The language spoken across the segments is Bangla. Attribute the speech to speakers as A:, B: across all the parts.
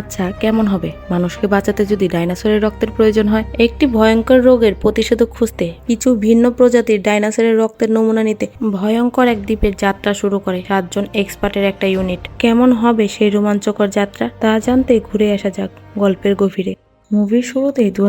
A: আচ্ছা কেমন হবে? মানুষকে বাঁচাতে যদি ডাইনোসরের রক্তের প্রয়োজন হয়, একটি ভয়ঙ্কর রোগের প্রতিষেধক খুঁজতে কিছু ভিন্ন প্রজাতির ডাইনোসরের রক্তের নমুনা নিতে ভয়ঙ্কর এক দ্বীপের যাত্রা শুরু করে সাতজন এক্সপার্টের একটা ইউনিট। কেমন হবে সেই রোমাঞ্চকর যাত্রা? তা জানতে ঘুরে আসা যাক গল্পের গভীরে। মুভির শুরুতেই দু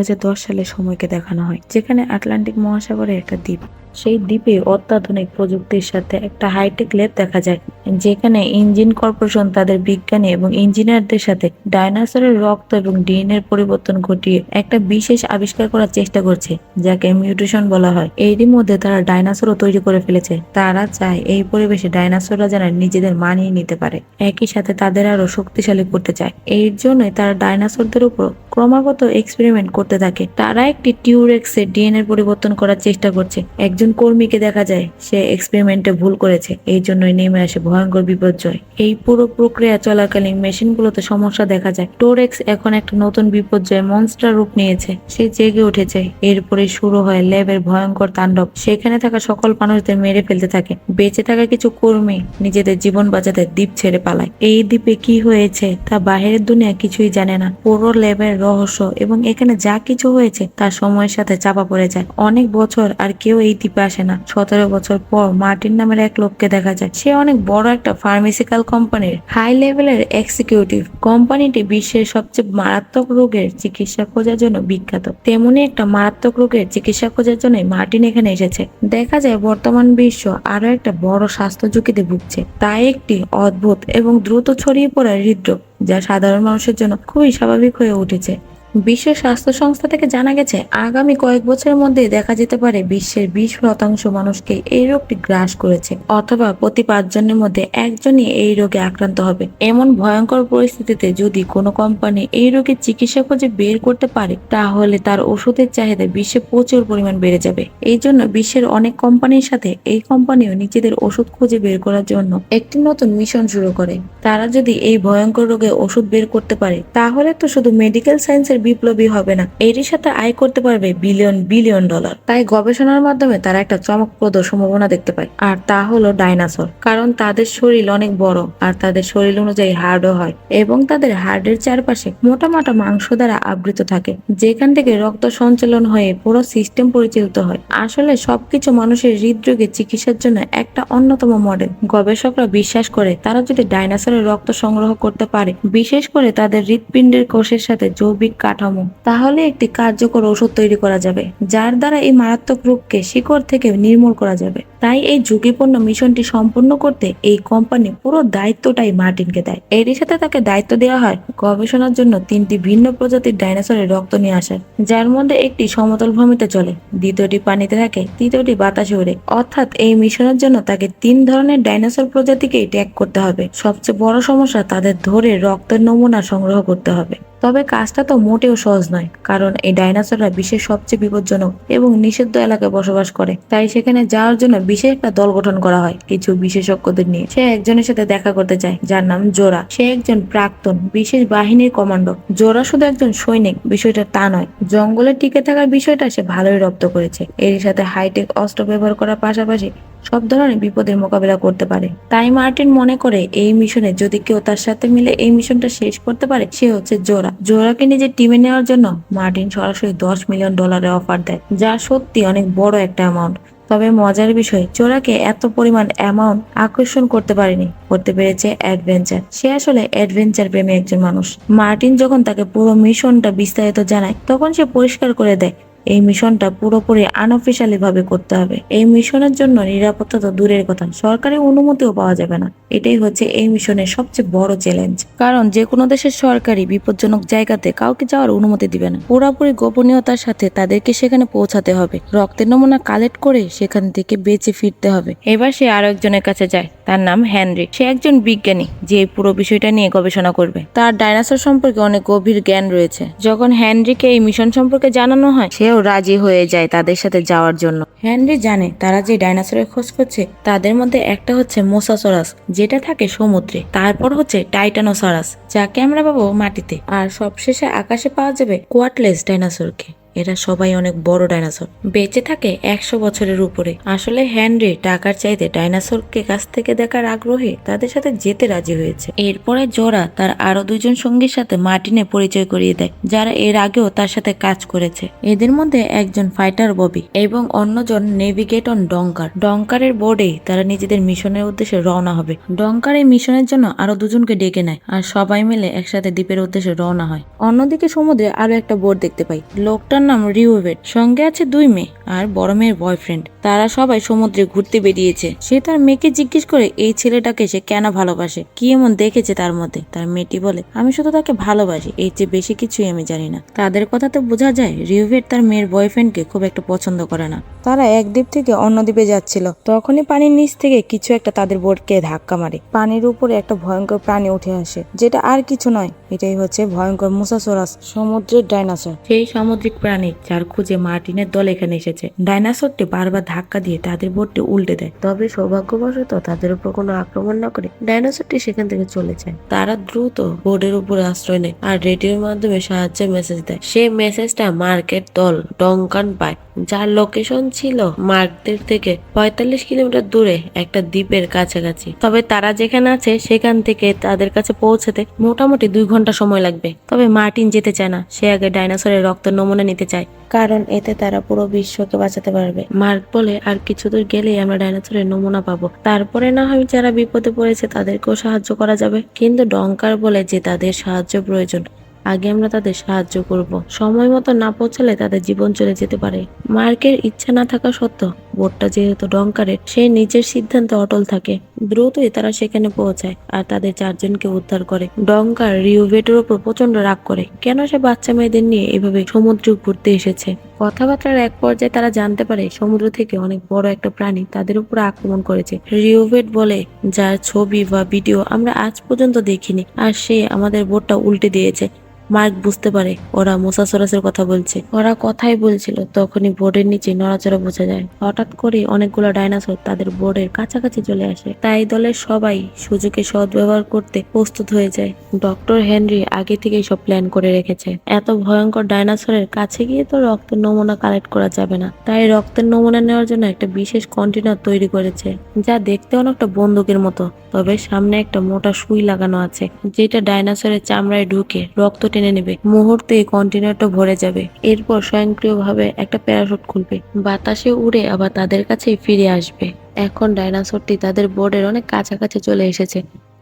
A: সালে সময়কে দেখানো হয়, যেখানে আটলান্টিক মহাসাগরে একটা দ্বীপ। সেই দ্বীপে অত্যাধুনিক প্রযুক্তির সাথে একটা হাইটেক ল্যাব দেখা যায়, যেখানে ইঞ্জিন কর্পোরেশন তাদের বিজ্ঞানী এবং ইঞ্জিনিয়ারদের সাথে ডাইনোসরের রক্ত এবং ডিএনএর পরিবর্তন ঘটিয়ে একটা বিশেষ আবিষ্কার করার চেষ্টা করছে, যাকে মিউটেশন বলা হয়। এরই মধ্যে তারা ডাইনোসরও তৈরি করে ফেলেছে। তারা চায় এই পরিবেশে ডাইনোসররা যেন নিজেদের মানিয়ে নিতে পারে। একই সাথে তাদের আরও শক্তিশালী করতে চায়। এর জন্যই তারা ডাইনোসরদের উপর ক্রমাগত এক্সপেরিমেন্ট করতে থাকে। তারা একটি টিউরেক্সের ডিএনএ পরিবর্তন করার চেষ্টা করছে। একজন কর্মীকে দেখা যায়, সে এক্সপেরিমেন্টে ভুল করেছে। এই জন্যই নেমে আসে ভয়ঙ্কর বিপর্যয় এই পুরো প্রক্রিয়া চলাকালীন মেশিনগুলোতে সমস্যা দেখা যায়। টোরেক্স এখন একটা নতুন বিপর্যয় মনস্টার রূপ নিয়েছে। সে জেগে উঠেছে। এরপরে শুরু হয় ল্যাবের ভয়ঙ্কর তাণ্ডব। সেখানে থাকা সকল মানুষদের মেরে ফেলতে থাকে। বেঁচে থাকা কিছু কর্মী নিজেদের জীবন বাঁচাতে দ্বীপ ছেড়ে পালায়। এই দ্বীপে কি হয়েছে তা বাহিরের দুনিয়া কিছুই জানে না। পুরো ল্যাবের রহস্য এবং এখানে যা কিছু হয়েছে তা সময়ের সাথে চাপা পড়ে যায়। অনেক বছর আর কেউ এই দ্বীপে আসে না। সতেরো বছর পর মার্টিন নামের এক লোককে দেখা যায়। সে অনেক বড় একটা ফার্মেসিক্যাল কোম্পানির হাই লেভেলের এক্সিকিউটিভ। কোম্পানিটি বিশ্বের সবচেয়ে মারাত্মক রোগের চিকিৎসা খোঁজার জন্য বিখ্যাত। তেমনি একটা মারাত্মক রোগের চিকিৎসা খোঁজার জন্য মার্টিন এখানে এসেছে। দেখা যায় বর্তমান বিশ্ব আরও একটা বড় স্বাস্থ্য ঝুঁকিতে ভুগছে। তাই একটি অদ্ভুত এবং দ্রুত ছড়িয়ে পড়া হৃদরোগ, যা সাধারণ মানুষের জন্য খুবই স্বাভাবিক হয়ে উঠেছে। বিশ্ব স্বাস্থ্য সংস্থা থেকে জানা গেছে, আগামী কয়েক বছরের মধ্যে দেখা যেতে পারে বিশ্বের বিশ শতাংশ মানুষকে এই রোগটি গ্রাস করেছে অথবা প্রতি পাঁচজনের মধ্যে একজনই এই রোগে আক্রান্ত হবে। এমন ভয়ঙ্কর পরিস্থিতিতে যদি কোনো কোম্পানি এই রোগের চিকিৎসা খুঁজে বের করতে পারে, তাহলে তার ওষুধের চাহিদা বিশ্বে প্রচুর পরিমাণ বেড়ে যাবে। এই জন্য বিশ্বের অনেক কোম্পানির সাথে এই কোম্পানিও নিজেদের ওষুধ খুঁজে বের করার জন্য একটি নতুন মিশন শুরু করে। তারা যদি এই ভয়ঙ্কর রোগে ওষুধ বের করতে পারে, তাহলে তো শুধু মেডিকেল সায়েন্সের বিপ্লবী হবে না। এরই সাথে আয় করতে পারবে বিলিয়ন বিলিয়ন ডলার। তাই গবেষণার মাধ্যমে তারা একটা চমকপ্রদ সম্ভাবনা দেখতে পায়, আর তা হলো ডাইনোসর। কারণ তাদের শরীর অনেক বড়, আর তাদের শরীর অনুযায়ী হার্ডও হয়, এবং তাদের হার্টের চারপাশে মোটা মোটা মাংস দ্বারা আবৃত থাকে, যেখান থেকে রক্ত সঞ্চালন হয়ে পুরো সিস্টেম পরিচালিত হয়। আসলে সবকিছু মানুষের হৃদরোগের চিকিৎসার জন্য একটা অন্যতম মডেল। গবেষকরা বিশ্বাস করে তারা যদি ডাইনোসরের রক্ত সংগ্রহ করতে পারে, বিশেষ করে তাদের হৃৎপিণ্ডের কোষের সাথে জৈবিক কাঠামো। তাহলে একটি কার্যকর ওষুধ তৈরি করা যাবে, যার দ্বারা এই মারাত্মক রোগকে শিকড় থেকে নির্মূল করা যাবে। তাই এই ঝুঁকিপূর্ণ মিশনটি সম্পূর্ণ করতে এই কোম্পানি পুরো দায়িত্বটাই মার্টিনকে দেয়। এরই সাথে তাকে দায়িত্ব দেওয়া হয় গবেষণার জন্য তিনটি ভিন্ন প্রজাতির ডাইনোসরের রক্ত নিয়ে আসার, যার মধ্যে একটি সমতল ভূমিতে চলে, দ্বিতীয়টি পানিতে থাকে, তৃতীয়টি বাতাসে ওড়ে। অর্থাৎ এই মিশনের জন্য তাকে তিন ধরনের ডাইনোসর প্রজাতিকেই ট্যাগ করতে হবে। সবচেয়ে বড় সমস্যা তাদের ধরে রক্তের নমুনা সংগ্রহ করতে হবে। তবে কাজটা তো মোটেও সহজ নয়, কারণ এই ডাইনোসররা বিশ্বের সবচেয়ে বিপজ্জনক এবং নিষিদ্ধ এলাকায় বসবাস করে। তাই সেখানে যাওয়ার জন্য বিশেষ একটা দল গঠন করা হয় কিছু বিশেষজ্ঞদের নিয়ে। সে একজনের সাথে দেখা করতে চায়, যার নাম জোরা সে একজন প্রাক্তন, বিশেষ বাহিনীর কমান্ডো জোরা শুধু একজন সৈনিক, বিষয়টা তা নয়। জঙ্গলে টিকে থাকার বিষয়টা সে ভালোই রপ্ত করেছে। এর সাথে হাইটেক অস্ত্র ব্যবহার করার পাশাপাশি সব ধরনের বিপদের মোকাবিলা করতে পারে। তাই মার্টিন মনে করে, এই মিশনে যদি কেউ তার সাথে মিলে এই মিশনটা শেষ করতে পারে, সে হচ্ছে জোরা জোরাকে নিজের টিমে নেওয়ার জন্য মার্টিন সরাসরি দশ মিলিয়ন ডলারের অফার দেয়, যা সত্যি অনেক বড় একটা অ্যামাউন্ট তবে মজার বিষয়, চোরাকে এত পরিমাণ অ্যামাউন্ট আকর্ষণ করতে পারেনি, করতে পেরেছে অ্যাডভেঞ্চার সে আসলে অ্যাডভেঞ্চার প্রেমী একজন মানুষ। মার্টিন যখন তাকে পুরো মিশনটা বিস্তারিত জানায়, তখন সে পরিষ্কার করে দেয় এই মিশনটা পুরোপুরি আনঅফিসিয়ালি ভাবে করতে হবে। এই মিশনের জন্য নিরাপত্তা তো দূরের কথা সরকারি অনুমতিও পাওয়া যাবে না। এটাই হচ্ছে এই মিশনের সবচেয়ে বড় চ্যালেঞ্জ কারণ যে কোনো দেশের সরকারি বিপজ্জনক জায়গাতে কাউকে যাওয়ার অনুমতি দিবে না। পুরোপুরি গোপনীয়তার সাথে তাদেরকে সেখানে পৌঁছাতে হবে। রক্তের নমুনা কালেক্ট করে সেখান থেকে বেঁচে ফিরতে হবে। এবার সে আরও একজনের কাছে যায়, তার নাম হ্যানরি সে একজন বিজ্ঞানী, যে পুরো বিষয়টা নিয়ে গবেষণা করবে। তার ডাইনোসর সম্পর্কে অনেক গভীর জ্ঞান রয়েছে। যখন হ্যানরিকে এই মিশন সম্পর্কে জানানো হয়, সেও রাজি হয়ে যায় তাদের সাথে যাওয়ার জন্য। হ্যানরি জানে তারা যে ডাইনোসরের খোঁজ করছে, তাদের মধ্যে একটা হচ্ছে মোসাসরাস, যেটা থাকে সমুদ্রে। তারপর হচ্ছে টাইটানোসরাস, যাকে আমরা পাবো মাটিতে। আর সবশেষে আকাশে পাওয়া যাবে কোয়াটলেস ডাইনোসরকে। এরা সবাই অনেক বড় ডাইনোসর। বেঁচে থাকে একশো বছরের উপরে। আসলে হেনরি টাকার চাইতে ডাইনোসরকে কাছ থেকে দেখার আগ্রহে তাদের সাথে যেতে রাজি হয়েছে। এরপরে জোরা তার আরও দুজন সঙ্গীর সাথে মার্টিনে পরিচয় করিয়ে দেয়, যারা এর আগেও তার সাথে কাজ করেছে। এদের মধ্যে একজন ফাইটার ববি এবং অন্যজন নেভিগেটন ডঙ্কার। ডঙ্কারের বোর্ডে তারা নিজেদের মিশনের উদ্দেশ্যে রওনা হবে। ডঙ্কার এই মিশনের জন্য আরও দুজনকে ডেকে নেয় আর সবাই মিলে একসাথে দ্বীপের উদ্দেশ্যে রওনা হয়। অন্যদিকে সমুদ্রে আরও একটা বোর্ড দেখতে পাই। লোকটার নাম রিউভেট। সঙ্গে আছে দুই মেয়ে আর বড় মেয়ের বয়ফ্রেন্ড তারা সবাই সমুদ্রে ঘুরতে বেরিয়েছে। সে তার মেয়েকে জিজ্ঞেস করে, এই ছেলেটাকে সে কেন ভালোবাসে? কি এমন দেখেছে তার মধ্যে? তার মেয়েটি বলে, আমি শুধু তাকে ভালোবাসি। এর চেয়ে বেশি কিছুই আমি জানি না। তাদের কথা তো বোঝা যায়, রিউভেট তার মেয়ের বয়ফ্রেন্ডকে খুব একটা পছন্দ করে না। তারা এক দ্বীপ থেকে অন্য দ্বীপে যাচ্ছিল। তখনই পানির নিচ থেকে কিছু একটা তাদের বোটকে ধাক্কা মারে। পানির উপরে একটা ভয়ঙ্কর প্রাণী উঠে আসে, যেটা আর কিছু নয়। এটাই হচ্ছে ভয়ঙ্কর মুসাসোরাস, সমুদ্রের ডাইনোসর। সেই সামুদ্রিক প্রাণী যার খুঁজে মার্টিনের দল এখানে এসেছে। ডাইনাসরটি বারবার ধাক্কা দিয়ে তাদের বোটটি উল্টে দেয়। তবে সৌভাগ্যবশত তাদের উপর কোনো আক্রমণ না করে ডাইনোসরটি সেখান থেকে চলে যায়। তারা দ্রুত বোর্ডের উপর আশ্রয় নেয় আর রেডিওর মাধ্যমে সাহায্যে মেসেজ দেয়। সেই মেসেজটা মার্কেট দল ডঙ্কান পায়। যার লোকেশন ছিল মার্কদের থেকে পঁয়তাল্লিশ কিলোমিটার দূরে একটা দ্বীপের কাছাকাছি। তবে তারা যেখানে আছে, সেখান থেকে তাদের কাছে পৌঁছাতে মোটামুটি দুই ঘণ্টা সময় লাগবে। তবে মার্টিন যেতে চায় না, সে আগে ডাইনোসরের রক্ত নমুনা নিতে চায়, কারণ এতে তারা পুরো বিশ্বকে বাঁচাতে পারবে। মার্ক বলে, আর কিছু দূর গেলেই আমরা ডাইনোসরের নমুনা পাবো। তারপরে না হয় যারা বিপদে পড়েছে, তাদেরকেও সাহায্য করা যাবে। কিন্তু ডঙ্কার বলে যে তাদের সাহায্য প্রয়োজন। আগে আমরা তাদের সাহায্য করব। সময় মতো না পৌঁছালে তাদের জীবন চলে যেতে পারে। মার্কের ইচ্ছা না থাকা সত্ত্বেও বোটটা যেহেতু ডঙ্কারের সে নিজের সিদ্ধান্তে অটল থাকে। দ্রুতই তারা সেখানে পৌঁছায় আর তাদের চারজনকে উদ্ধার করে। ডঙ্কার রিউভেটের উপর প্রচণ্ড রাগ করে। কেন সে বাচ্চা মেয়েদের নিয়ে এভাবে সমুদ্রে ঘুরতে এসেছে? কথাবার্তার এক পর্যায়ে তারা জানতে পারে সমুদ্র থেকে অনেক বড় একটা প্রাণী তাদের উপর আক্রমণ করেছে। রিওভেট বলে, যার ছবি বা ভিডিও আমরা আজ পর্যন্ত দেখিনি, আর সে আমাদের বোটটা উল্টে দিয়েছে। মার্ক বুঝতে পারে, ওরা মোসাসরাসের কথা বলছে। ওরা কথাই বলছিল, তখনই বোর্ডের নিচে নড়াচড়া বোঝা যায়। হঠাৎ করে অনেকগুলো ডাইনোসর তাদের বোর্ডের কাছাকাছি চলে আসে। তাই দলের সবাই সুযোগে সদ্ব্যবহার করতে প্রস্তুত হয়ে যায়। ডক্টর হেনরি আগে থেকেই সব প্ল্যান করে রেখেছে। এত ভয়ঙ্কর ডাইনোসরের কাছে গিয়ে তো রক্তের নমুনা কালেক্ট করা যাবে না। তাই রক্তের নমুনা নেওয়ার জন্য একটা বিশেষ কন্টেনার তৈরি করেছে, যা দেখতে অনেকটা বন্দুকের মতো। তবে সামনে একটা মোটা সুই লাগানো আছে, যেটা ডাইনোসরের চামড়ায় ঢুকে রক্ত টেনে নেবে। মুহূর্তে কন্টেনারটা ভরে যাবে। এরপর স্বয়ংক্রিয়ভাবে একটা প্যারাশুট খুলবে। বাতাসে উড়ে আবার তাদের কাছে ফিরে আসবে। এখন ডাইনাসরটি তাদের বোর্ডের অনেক কাছাকাছি চলে এসেছে।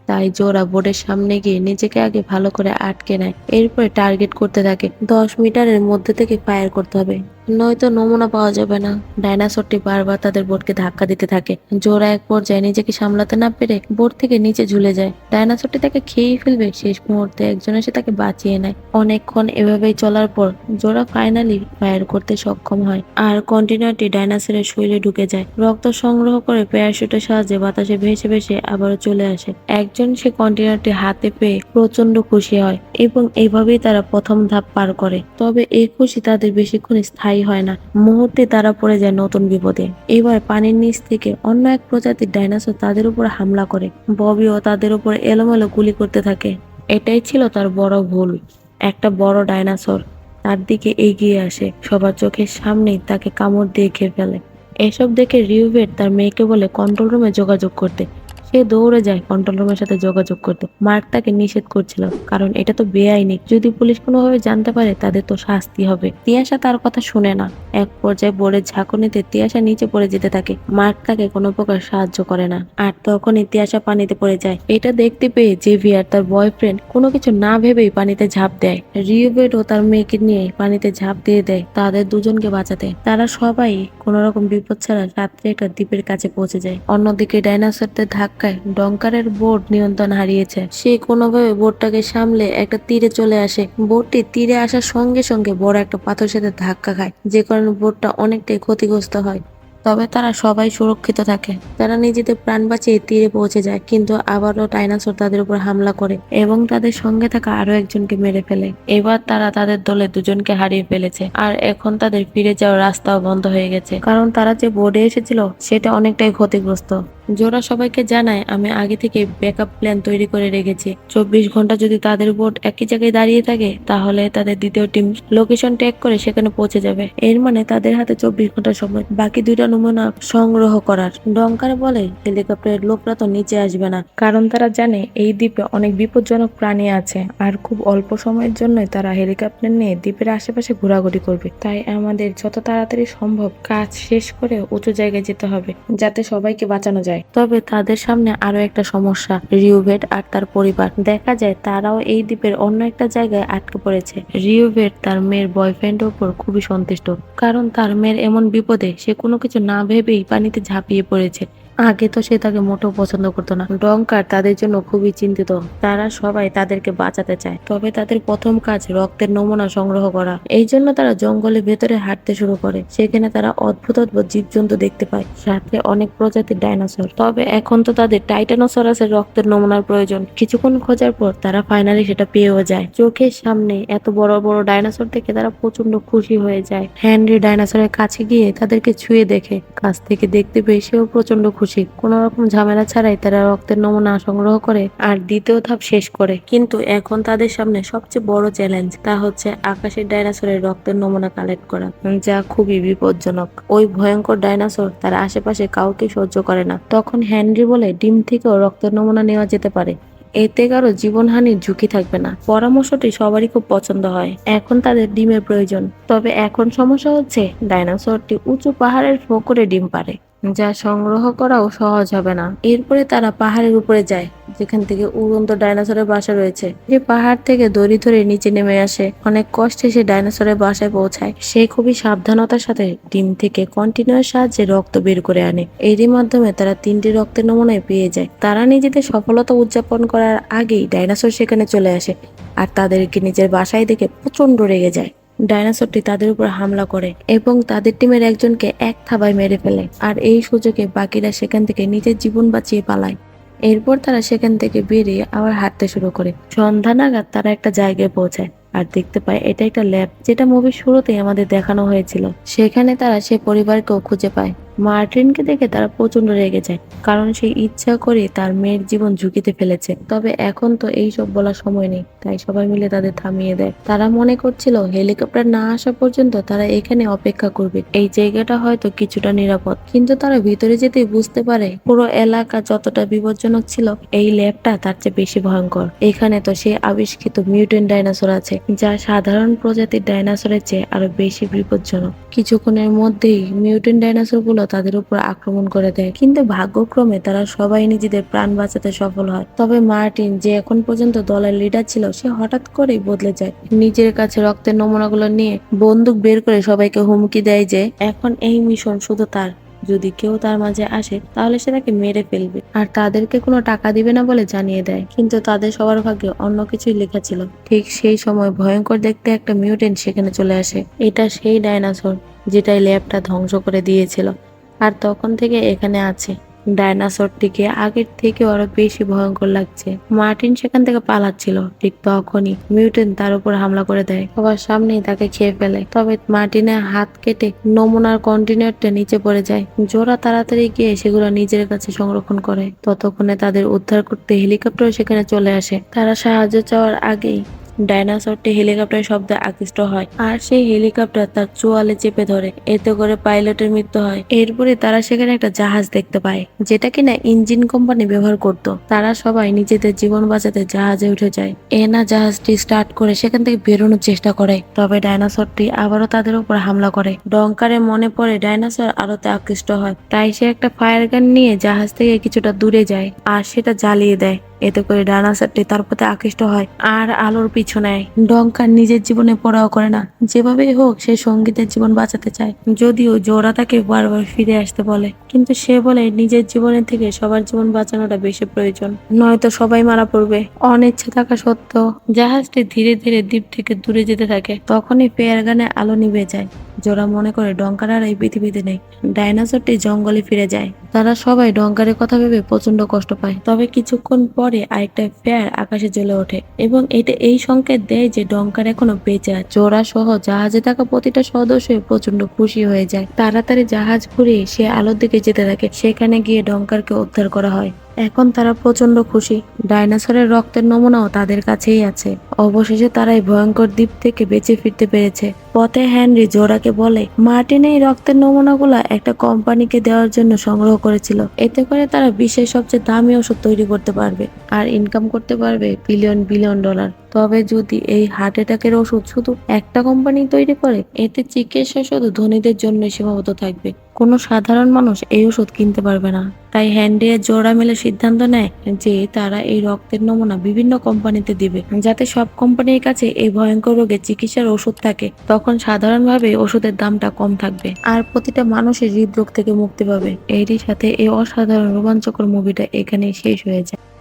A: তাই জোড়া বোর্ডের সামনে গিয়ে নিজেকে আগে ভালো করে আটকে নেয়। এরপরে টার্গেট করতে থাকে। দশ মিটারের মধ্যে থেকে ফায়ার করতে হবে। নয়তো নমুনা পাওয়া যাবে না। ডাইনোসরটি বারবার তাদের বোটকে ধাক্কা দিতে থাকে। জোড়া এক পর্যায়ে নিজেকে সামলাতে না পেরে বোট থেকে নিচে ঝুলে যায়। ডাইনোসরটি তাকে খেয়েই ফেলবে। শেষ মুহূর্তে একজন এসে তাকে বাঁচিয়ে নেয়। অনেকক্ষণ এভাবেই চলার পর জোড়া ফাইনালি ফায়ার করতে সক্ষম হয় আর কন্টিনিউটি ডাইনোসরের শরীরে ঢুকে যায়। রক্ত সংগ্রহ করে প্যারাশুটের সাহায্যে বাতাসে ভেসে ভেসে আবারও চলে আসে। একজন সে কন্টেনারটি হাতে পেয়ে প্রচণ্ড খুশি হয় এবং এইভাবেই তারা প্রথম ধাপ পার করে। তবে এই খুশি তাদের বেশিক্ষণ স্থায়ী হয় না। মুহূর্তে তারা পড়ে যায় নতুন বিপদে। এবার পানির নিচ থেকে অন্য এক প্রজাতির ডাইনোসর তাদের উপর হামলা করে। ববিও তাদের উপর এলোমেলো গুলি করতে থাকে। এটাই ছিল তার বড় ভুল। একটা বড় ডাইনোসর তার দিকে এগিয়ে আসে। সবার চোখের সামনেই তাকে কামড় দিয়ে খেয়ে ফেলে। এসব দেখে রিউভেট তার মেয়েকে বলে কন্ট্রোল রুমে যোগাযোগ করতে। সে দৌড়ে যায় কন্ট্রোল রুমের সাথে যোগাযোগ করতে। মার্ক তাকে নিষেধ করছিল, কারণ এটা তো বেআইনি। যদি পুলিশ কোনোভাবে জানতে পারে, তাদের তো শাস্তি হবে। তিয়াসা তার কথা শুনে না। এক পর্যায়ে বোর্ডের ঝাঁকুনিতে তিয়াসা নিচে পড়ে যেতে থাকে। মার্ক তাকে কোনো প্রকার সাহায্য করে না। আর তখনই তিয়াসা পানিতে পড়ে যায়। এটা দেখতে পেয়ে জেভিয়ার তার বয়ফ্রেন্ড কোনো কিছু না ভেবেই পানিতে ঝাঁপ দেয়। রিউবেট ও তার মেয়েকে নিয়ে পানিতে ঝাঁপ দিয়ে দেয়, তাদের দুজনকে বাঁচাতে। তারা সবাই কোনো রকম বিপদ ছাড়া রাত্রে একটা দ্বীপের কাছে পৌঁছে যায়। অন্যদিকে ডাইনোসরদের ধাক্কায় ডঙ্কারের বোট নিয়ন্ত্রণ হারিয়েছে। সে কোনোভাবে বোটটাকে সামলে একটা তীরে চলে আসে। বোটটি তীরে আসার সঙ্গে সঙ্গে বড় একটা পাথর সাথে ধাক্কা খায়, যে কারণে বোটটা অনেকটাই ক্ষতিগ্রস্ত হয়। তবে তারা সবাই সুরক্ষিত থাকে। তারা নিজেদের প্রাণ বাঁচিয়ে তীরে পৌঁছে যায়, কিন্তু আবারও ডাইনোসর তাদের উপর হামলা করে এবং তাদের সঙ্গে থাকা আরও একজনকে মেরে ফেলে। এবার তারা তাদের দলে দুজনকে হারিয়ে ফেলেছে আর এখন তাদের ফিরে যাওয়ার রাস্তাও বন্ধ হয়ে গেছে। কারণ তারা যে বোর্ডে এসেছিল, সেটা অনেকটাই ক্ষতিগ্রস্ত। জোরা সবাইকে জানায়, আমি আগে থেকে ব্যাকআপ প্ল্যান তৈরি করে রেখেছি। চব্বিশ ঘণ্টা যদি তাদের বোট একই জায়গায় দাঁড়িয়ে থাকে, তাহলে তাদের দ্বিতীয় টিম লোকেশন ট্যাগ করে সেখানে পৌঁছে যাবে। এর মানে তাদের হাতে চব্বিশ ঘণ্টা সময়, বাকি দুইটা নমুনা সংগ্রহ করার। ডঙ্কার বলে হেলিকপ্টারের লোকরা তো নিচে আসবে না। কারণ তারা জানে, এই দ্বীপে অনেক বিপজ্জনক প্রাণী আছে, আর খুব অল্প সময়ের জন্যই তারা হেলিকপ্টার নিয়ে দ্বীপের আশেপাশে ঘোরাঘুরি করবে। তাই আমাদের যত তাড়াতাড়ি সম্ভব কাজ শেষ করে উঁচু জায়গায় যেতে হবে, যাতে সবাইকে বাঁচানো যায়। তবে তাদের সামনে আরও একটা সমস্যা। রিউভেট আর তার পরিবার। দেখা যায় তারাও এই দ্বীপের অন্য একটা জায়গায় আটকে পড়েছে। রিউভেট তার মেয়ের বয়ফ্রেন্ডের উপর খুবই সন্তুষ্ট। কারণ তার মেয়ের এমন বিপদে সে কোনো কিছু না ভেবেই পানিতে ঝাঁপিয়ে পড়েছে। আগে তো সে তাকে মোটেও পছন্দ করতো না। ডঙ্কার তাদের জন্য খুবই চিন্তিত। তারা সবাই তাদেরকে বাঁচাতে চায়। তবে তাদের প্রথম কাজ রক্তের নমুনা সংগ্রহ করা। এই জন্য তারা জঙ্গলের ভেতরে হাঁটতে শুরু করে। সেখানে তারা অদ্ভুত অদ্ভুত জীবজন্তু দেখতে পায়। সাথে অনেক প্রজাতির ডাইনোসর। তবে এখন তো তাদের টাইটানোসরাসের রক্তের নমুনার প্রয়োজন। কিছুক্ষণ খোঁজার পর তারা ফাইনালি সেটা পেয়েও যায়। চোখের সামনে এত বড় বড় ডাইনোসর দেখে তারা প্রচণ্ড খুশি হয়ে যায়। হ্যানরি ডাইনোসরের কাছে গিয়ে তাদেরকে ছুঁয়ে দেখে। কাছ থেকে দেখতে পেয়ে সেও প্রচণ্ড খুশি কোনো রকম ঝামেলা ছাড়াই তারা রক্তের নমুনা সংগ্রহ করে আর দ্বিতীয় ধাপ শেষ করে। কিন্তু এখন তাদের সামনে সবচেয়ে বড় চ্যালেঞ্জ তা হচ্ছে আকাশের ডাইনোসরের রক্তের নমুনা কালেক্ট করা, যা খুবই বিপজ্জনক। ওই ভয়ঙ্কর ডাইনোসর তার আশেপাশে কাউকে সহ্য করে না। তখন হ্যানরি বলে, ডিম থেকেও রক্তের নমুনা নেওয়া যেতে পারে। এতে কারও জীবনহানির ঝুঁকি থাকবে না। পরামর্শটি সবারই খুব পছন্দ হয়। এখন তাদের ডিমের প্রয়োজন। তবে এখন সমস্যা হচ্ছে, ডাইনোসরটি উঁচু পাহাড়ের ফোকরে ডিম পারে যা সংগ্রহ করাও সহজ হবে না। এরপরে তারা পাহাড়ের উপরে যায়, যেখান থেকে উড়ন্ত ডাইনোসরের বাসা রয়েছে। যে পাহাড় থেকে দড়ি ধরে নিচে নেমে আসে। অনেক কষ্টে সে ডাইনোসরের বাসায় পৌঁছায়। সে খুবই সাবধানতার সাথে ডিম থেকে কন্টিনিউয়ার সাহায্যে রক্ত বের করে আনে। এরই মাধ্যমে তারা তিনটি রক্তের নমুনায় পেয়ে যায়। তারা নিজেদের সফলতা উদযাপন করার আগেই ডাইনোসর সেখানে চলে আসে, আর তাদেরকে নিজের বাসায় দেখে প্রচণ্ড রেগে যায়। ডাইনোসরটি তাদের উপর হামলা করে এবং তাদের টিমের একজনকে এক থাবায় মেরে ফেলে আর এই সুযোগে বাকিরা সেখান থেকে নিজের জীবন বাঁচিয়ে পালায়। এরপর তারা সেখান থেকে বেরিয়ে আবার হাঁটতে শুরু করে। সন্ধ্যা নাগাদ তারা একটা জায়গায় পৌঁছায় আর দেখতে পায় এটা একটা ল্যাব, যেটা মুভির শুরুতেই আমাদের দেখানো হয়েছিল। সেখানে তারা সে পরিবারকেও খুঁজে পায়। মার্টিনকে দেখে তারা প্রচণ্ড রেগে যায়, কারণ সে ইচ্ছা করে তার মেয়ের জীবন ঝুঁকিতে ফেলেছে। তবে এখন তো এই সব বলার সময় নেই, তাই সবাই মিলে তাদের থামিয়ে দেয়। তারা মনে করছিল, হেলিকপ্টার না আসা পর্যন্ত তারা এখানে অপেক্ষা করবে। এই জায়গাটা হয়তো কিছুটা নিরাপদ। কিন্তু তারা ভিতরে যেতেই বুঝতে পারে, পুরো এলাকা যতটা বিপজ্জনক ছিল, এই ল্যাবটা তার চেয়ে বেশি ভয়ঙ্কর। এখানে তো সে আবিষ্কৃত মিউটেন্ট ডাইনোসর আছে, যা সাধারণ প্রজাতির ডাইনোসরের চেয়ে আরও বেশি বিপজ্জনক। কিছুক্ষণের মধ্যেই মিউটেন্ট ডাইনোসরগুলো তাদের উপর আক্রমণ করে দেয়। কিন্তু ভাগ্যক্রমে তারা সবাই নিজেদের প্রাণ বাঁচাতে সফল হয়। তবে মার্টিন যে এখন পর্যন্ত দলের লিডার ছিল, সে হঠাৎ করেই বদলে যায়। নিজের কাছে রক্তের নমুনাগুলো নিয়ে বন্দুক বের করে সবাইকে হুমকি দেয় যে, এখন এই মিশন শুধু তার। যদি কেউ তার মাঝে আসে, তাহলে সে তাকে মেরে ফেলবে। আর তাদেরকে কোনো টাকা দিবে না বলে জানিয়ে দেয়। কিন্তু তাদের সবার ভাগ্যে অন্য কিছুই লেখা ছিল। ঠিক সেই সময় ভয়ঙ্কর দেখতে একটা মিউটেন্ট সেখানে চলে আসে। এটা সেই ডাইনোসর যেটাই ল্যাবটা ধ্বংস করে দিয়েছিল। আর তখন থেকে এখানে আছে। ডাইনোসরটিকে আগের থেকে আরও বেশি ভয়ঙ্কর লাগছে। মার্টিন সেখান থেকে পালাচ্ছিল, ঠিক তখনই মিউটেন তার উপর হামলা করে দেয়। সবার সামনেই তাকে খেয়ে ফেলে। তবে মার্টিনের হাত কেটে নমুনার কন্টিনিউরটা নিচে পড়ে যায়। জোরা তাড়াতাড়ি গিয়ে সেগুলো নিজের কাছে সংরক্ষণ করে। ততক্ষণে তাদের উদ্ধার করতে হেলিকপ্টার সেখানে চলে আসে। তারা সাহায্য চাওয়ার আগেই ডাইনোসরটি হেলিকপ্টারের শব্দে আকৃষ্ট হয়। আর সেই হেলিকপ্টার তার চোয়ালে চেপে ধরে। এতে করে পাইলটের মৃত্যু হয়। এরপরে তারা সেখানে একটা জাহাজ দেখতে পায়, যেটা কিনা ইঞ্জিন কোম্পানি ব্যবহার করত। তারা সবাই নিজেদের জীবন বাঁচাতে জাহাজে উঠে যায়। এনা জাহাজটি স্টার্ট করে সেখান থেকে বেরোনোর চেষ্টা করে। তবে ডাইনোসরটি আবারও তাদের উপর হামলা করে। ডঙ্কারে মনে পড়ে ডাইনোসর আলোতে আকৃষ্ট হয়। তাই সে একটা ফায়ার গান নিয়ে জাহাজ থেকে কিছুটা দূরে যায় আর সেটা জ্বালিয়ে দেয়। এতে করে ডাইনোসরটি তার প্রতি আকৃষ্ট হয় আর আলোর পিছু নেয়। ডঙ্কার নিজের জীবনে পড়াও করে না। যেভাবেই হোক, সে সঙ্গীতের জীবন বাঁচাতে চায়। যদিও জোরা তাকে বারবার ফিরে আসতে বলে। কিন্তু সে বলে, নিজের জীবনের থেকে সবার জীবন বাঁচানোটা বেশি প্রয়োজন। নয়তো সবাই মারা পড়বে। অনিচ্ছে থাকা সত্ত্বেও জাহাজটি ধীরে ধীরে দ্বীপ থেকে দূরে যেতে থাকে। তখনই পেয়ার গানে আলো নিভে যায়। জোরা মনে করে ডঙ্কার আর এই পৃথিবীতে নেই। ডাইনোসরটি জঙ্গলে ফিরে যায়। তারা সবাই ডঙ্কারের কথা ভেবে প্রচণ্ড কষ্ট পায়। তবে কিছুক্ষণ পরে পরে আরেকটা ফেয়ার আকাশে জ্বলে ওঠে এবং এটা এই সংকেত দেয় যে ডঙ্কার এখনও বেঁচে আছে। জোড়া সহ জাহাজে থাকা প্রতিটা সদস্য প্রচণ্ড খুশি হয়ে যায়। তাড়াতাড়ি জাহাজ ঘুরে সে আলোর দিকে যেতে থাকে। সেখানে গিয়ে ডঙ্কারকে উদ্ধার করা হয়। এখন তারা প্রচণ্ড খুশি। ডাইনোসরের রক্তের নমুনাও তাদের কাছেই আছে। অবশেষে তারা এই ভয়ঙ্কর দ্বীপ থেকে বেঁচে ফিরতে পেরেছে। পথে হেনরি জোড়াকে বলে, মার্টিন এই রক্তের নমুনাগুলো একটা কোম্পানিকে দেওয়ার জন্য সংগ্রহ করেছিল। এতে করে তারা বিশ্বের সবচেয়ে দামি ওষুধ তৈরি করতে পারবে। আর ইনকাম করতে পারবে বিলিয়ন বিলিয়ন ডলার তবে যদি এই হার্ট অ্যাটাকের ওষুধ শুধু একটা কোম্পানি তৈরি করে, এতে চিকিৎসা শুধু ধনীদের জন্য সীমাবদ্ধ থাকবে। কোনো সাধারণ মানুষ এই ওষুধ কিনতে পারবে না। তাই হ্যান্ডি জোড়া মেলে সিদ্ধান্ত নেয় যে তারা এই রক্তের নমুনা বিভিন্ন কোম্পানিতে দিবে। যাতে সব কোম্পানির কাছে এই ভয়ঙ্কর রোগের চিকিৎসার ওষুধ থাকে, তখন সাধারণভাবে ওষুধের দামটা কম থাকবে আর প্রতিটা মানুষের হৃদরোগ থেকে মুক্তি পাবে। এরই সাথে এই অসাধারণ রোমাঞ্চকর মুভিটা এখানেই শেষ হয়ে যায়।